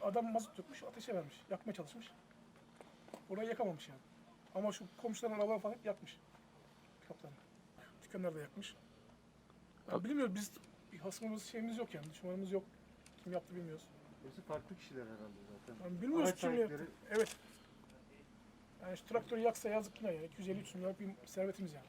Adam mazot dökmüş, ateşe vermiş. Yakmaya çalışmış. Orayı yakamamış yani. Ama şu komşuların arabaları falan hep yakmış. Kaptanı. Dükkanları da yakmış. Ya bilmiyoruz biz bir hasmımız şeyimiz yok yani. Düşmanımız yok. Kim yaptı bilmiyoruz. Hepsi farklı kişiler herhalde zaten. Yani bilmiyoruz Araç kim yaptı. Evet. Yani şu traktörü yaksa yazık yine yani. 250-300 milyar bir servetimiz yani.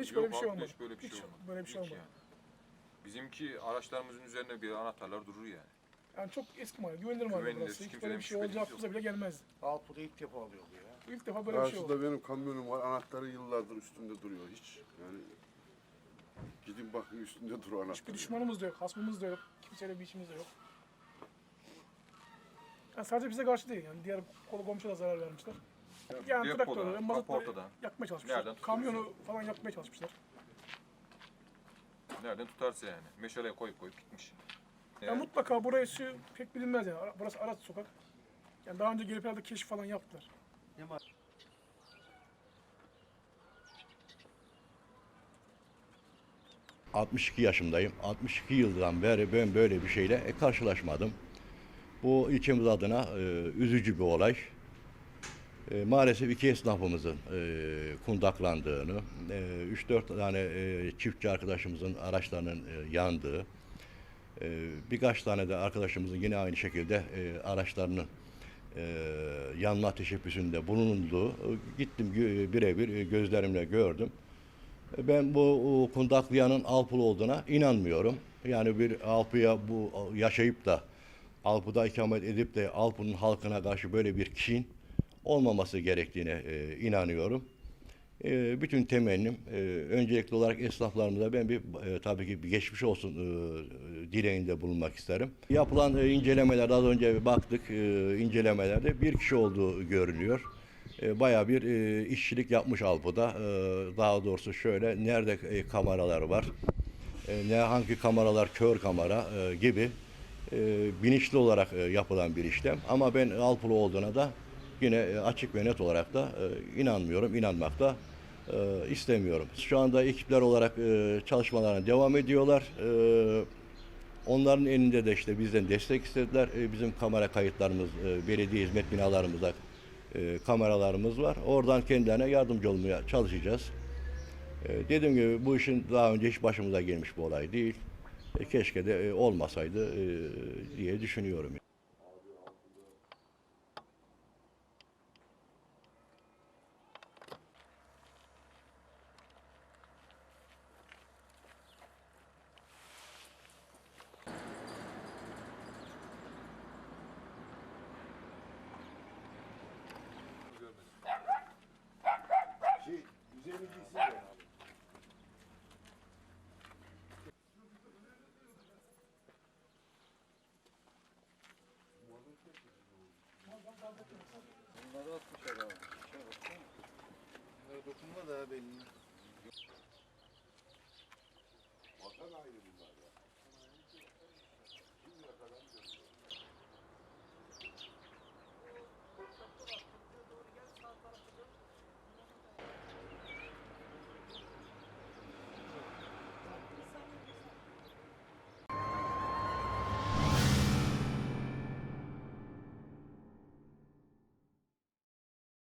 Hiç böyle bir şey abi, olmadı. Hiç böyle bir şey Hiç olmadı. böyle bir şey Hiç olmadı. yani. Bizimki araçlarımızın üzerine bir anahtarlar durur yani. Yani çok eski mal, güvenilir mal Güvenilir, burası. Hiç kimseden böyle bir şey olacağı aklımıza bile gelmezdi. Alpu'da ilk defa oluyor bu ya. İlk defa böyle bir şey oldu. Karşıda benim kamyonum var. Anahtarı yıllardır üstünde duruyor. Hiç yani gidin bakın üstünde duruyor anahtar. Hiçbir düşmanımız da yok, hasmımız da yok. Kimseyle bir işimiz de yok. Yani sadece bize karşı değil yani diğer kolu komşuya da zarar vermişler. Yani depoda, traktörleri, mazotları kaportada. yakmaya çalışmışlar. Tutuyorsun? Kamyonu falan yakmaya çalışmışlar. Nereden tutarsa yani. Meşaleye koyup koyup gitmiş. Ya Yani mutlaka burası pek bilinmez yani. Burası Arat sokak. Yani daha önce gelip herhalde keşif falan yaptılar. Ne var? Hı. 62 yaşındayım. 62 yıldan beri ben böyle bir şeyle e, karşılaşmadım. Bu ilçemiz adına e, üzücü bir olay. E, maalesef iki esnafımızın e, kundaklandığını, e, 3-4 tane e, çiftçi arkadaşımızın araçlarının e, yandığı, e, birkaç tane de arkadaşımızın yine aynı şekilde e, araçlarının e, yanma teşebbüsünde bulunduğu, e, gittim gö- birebir e, gözlerimle gördüm. E, Ben bu e, kundaklayanın Alpul olduğuna inanmıyorum. Yani bir Alpı'ya bu yaşayıp da Alpı'da ikamet edip de Alpı'nın halkına karşı böyle bir kin olmaması gerektiğine e, inanıyorum. E, bütün temennim e, öncelikli olarak esnaflarımıza ben bir e, tabii ki bir geçmiş olsun e, dileğinde bulunmak isterim. Yapılan e, incelemelerde az önce baktık e, incelemelerde bir kişi olduğu görünüyor. E, bayağı bir e, işçilik yapmış Alpı'da. E, daha doğrusu şöyle nerede e, kameralar var, e, ne hangi kameralar kör kamera e, gibi e, bilinçli olarak e, yapılan bir işlem. Ama ben Alpılı olduğuna da yine e, açık ve net olarak da e, inanmıyorum, inanmak da e, istemiyorum. Şu anda ekipler olarak çalışmalarına devam ediyorlar. Onların elinde de işte bizden destek istediler. Bizim kamera kayıtlarımız, belediye hizmet binalarımızda kameralarımız var. Oradan kendilerine yardımcı olmaya çalışacağız. Dediğim gibi bu işin daha önce hiç başımıza gelmiş bir olay değil. Keşke de olmasaydı diye düşünüyorum. Bunları atmış herhalde. Şey baksana. Bunlara dokunma da belli. Vatan haini bunlar ya.